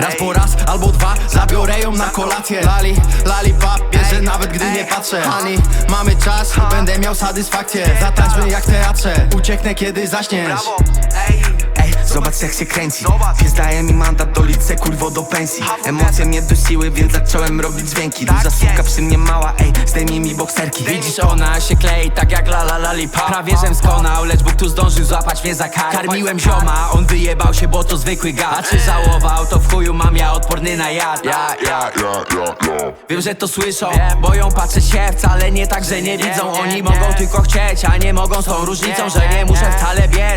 Raz po raz albo dwa zabiorę ją na kolację. Lali, lali pap, bierze nawet gdy nie patrzę. Honey, mamy czas, będę miał satysfakcję. Zatańczmy jak teatrze, ucieknę kiedy zaśniesz zobacz jak się kręci. Pies daje mi mandat do lice, kurwo do pensji. Emocje mnie dusiły, więc zacząłem robić dźwięki. Duża Tak suka jest. przy mnie mała, ej, zdejmij mi bokserki. Widzisz ona się klei tak jak la la lollipop Prawie żem skonał, lecz Bóg tu zdążył złapać mnie za kark. Karmiłem zioma, on wyjebał się, bo to zwykły gad A czy żałował, to w chuju mam ja odporny na jad. Ja, ja, Wiem, że to słyszą, boją patrzeć się Wcale nie tak, że nie widzą. Oni mogą tylko chcieć, a nie mogą z tą różnicą Że nie muszę wcale biec,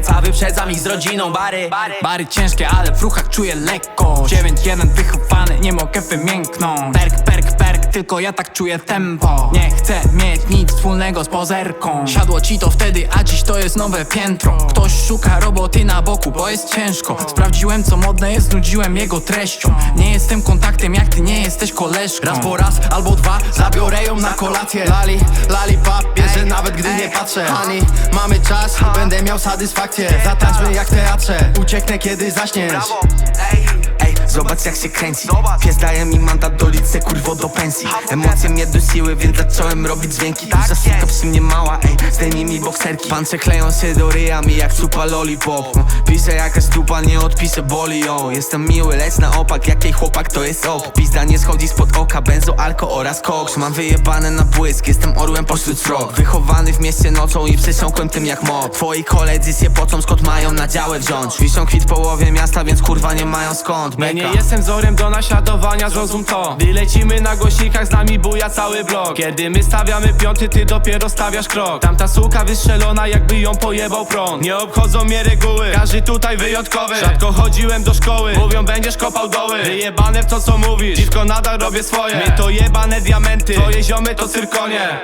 wyprzedzam ich z rodziną Bary, Bary ciężkie, ale w ruchach czuję lekkość. 9-1 wychowany, nie mogę wymięknąć tylko ja tak czuję tempo. Nie chcę mieć nic wspólnego z pozerką. Siadło ci to wtedy, a dziś to jest nowe piętro. Ktoś szuka roboty na boku, bo jest ciężko. Sprawdziłem co modne jest, znudziłem jego treścią. Nie jestem kontaktem, jak ty nie jesteś koleżką. Raz po raz albo dwa, zabiorę ją na kolację. Lali, lali pap, bierze nawet gdy nie patrzę. Hani, mamy czas, będę miał satysfakcję. Zatańczmy jak w teatrze, ucieknę kiedy zaśniesz zobacz jak się kręci. Pies daje mi mandat do lice, kurwo do pensji Emocje mnie dusiły, więc zacząłem robić dźwięki Tak Duża suka jest. przy mnie mała, ej, zdejmij mi bokserki Pancze kleją się do ryja mi jak supa lollipop Pisze jakaś dupa, nie odpiszę, boli ją. Jestem miły, lecz na opak, jak jej chłopak to jest ok Pizda nie schodzi spod oka, benzo, alko oraz koks. Mam wyjebane na błysk, jestem orłem pośród srok Wychowany w mieście nocą i przesiąkłem tym jak mob Twoi koledzy się pocą, skąd mają na działę wziąć. Wiszą kwit w połowie miasta, więc kurwa nie mają skąd. Ja nie jestem wzorem do naśladowania, zrozum to. Gdy lecimy na głośnikach, z nami buja cały blok. Kiedy my stawiamy piąty, ty dopiero stawiasz krok. Tamta suka wystrzelona, jakby ją pojebał prąd. Nie obchodzą mnie reguły, każdy tutaj wyjątkowy. Rzadko chodziłem do szkoły, mówią będziesz kopał doły. Wyjebane w to co mówisz, dziwko nadal robię swoje. My to jebane diamenty, twoje ziomy to cyrkonie